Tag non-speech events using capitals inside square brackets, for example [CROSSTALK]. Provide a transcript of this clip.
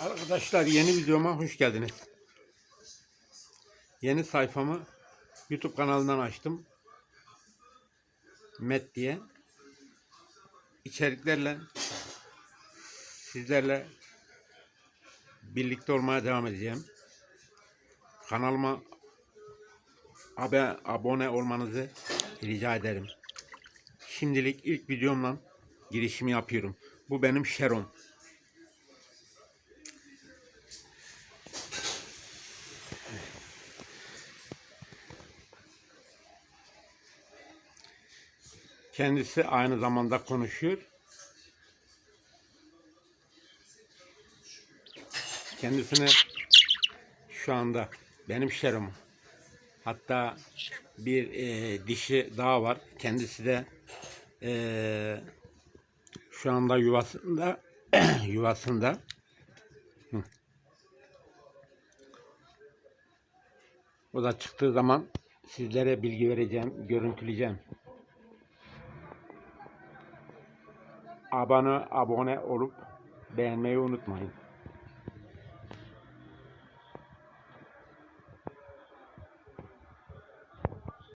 Arkadaşlar yeni videoma hoş geldiniz. Yeni sayfamı YouTube kanalından açtım. Met diye. İçeriklerle sizlerle birlikte olmaya devam edeceğim. Kanalıma abone olmanızı rica ederim. Şimdilik ilk videomla girişimi yapıyorum. Bu benim Şeron. Kendisi aynı zamanda konuşuyor. Kendisine şu anda benim şerim. Hatta bir e, dişi daha var. Kendisi de e, şu anda yuvasında [CLEARS THROAT] yuvasında. O da çıktığı zaman sizlere bilgi vereceğim, görüntüleyeceğim. Abone abone olup beğenmeyi unutmayın.